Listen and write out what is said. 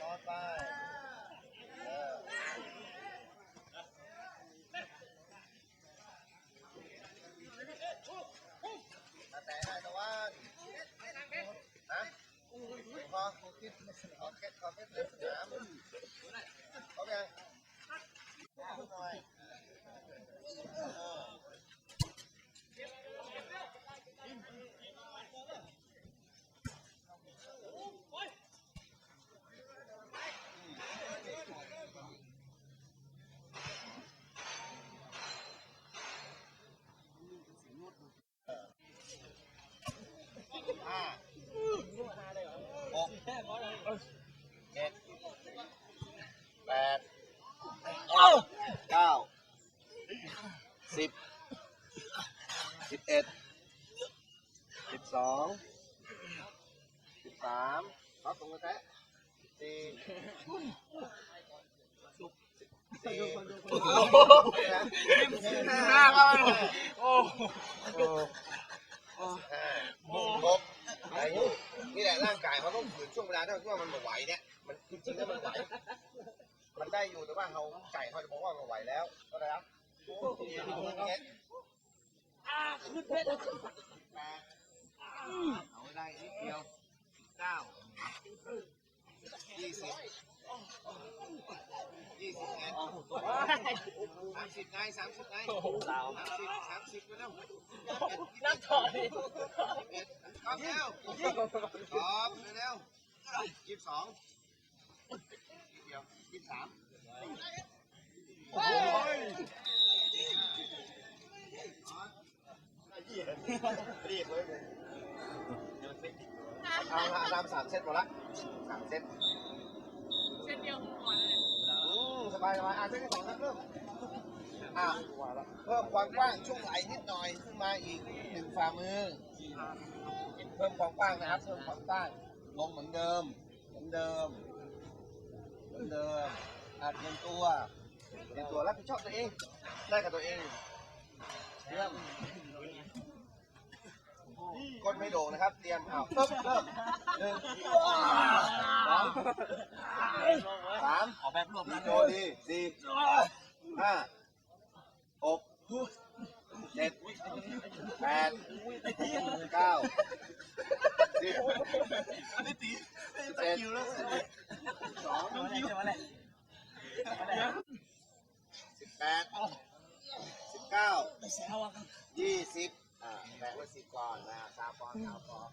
ต่อไปเออมาแต่ได้ตะวันฮะพอขอคิดขอคิดขอคิดเรื่องสนามโอเคหน่อยเออ ห้าหกเจ็ด แปดเก้าสิบสิบเอ็ดสิบสองสิบสามรับตรงกระแทะสี่สี่ห้าครับโอ้โอ้หก นี่นี่แหละร่างกายเขาต้องฝืนช่วงเวลาที่ว่ามันไม่ไหวเนี่ยมันจริงๆแล้วมันไหวมันได้อยู่แต่ว่าเขาไก่เขาจะบอกว่ามันไหวแล้วก็ได้ครับโอ้โหเนี่ยเอาได้นิดเดียวเก้ายี่สิบยี่สิบไงสามสิบไงสามสิบไงสามสิบสามสิบไปแล้วนับถอย เอ็ดตอบเร็วตอบเร็วยี่สิบสองเดียวยี่สิบสามรีบเลยเอาตามสามเซตหมดละสามเซตเส้นเดียวของก่อนเลยอืมสบายสบายอะเซตที่สองครับเริ่มอะเพิ่มความกว้างช่วงไหล่นิดหน่อยขึ้นมาอีกหนึ่งฝ่ามือ พิ่มความกว้างนะครับเพิ่มความกว้างลงเหมือนเดิม เหมือนเดิม เหมือนเดิมอาเตรียมตัวเตรียมตัวรับผิดชอบตัวเองได้กับตัวเองเริ่มกดไม่โด่งนะครับ เตรียมเอาปึ๊บเริ่มหนึ่งสองสามขอแบบรวมดีโจดีสี่ห้าหกเจ็ดแปดเก้า อันนี้ตีตะคิวแล้วสองอะไรจะมาเลยสิบแปดสิบเก้ายี่สิบอ่าแปดว่าสิบก่อนนะสามก่อนสามก่อน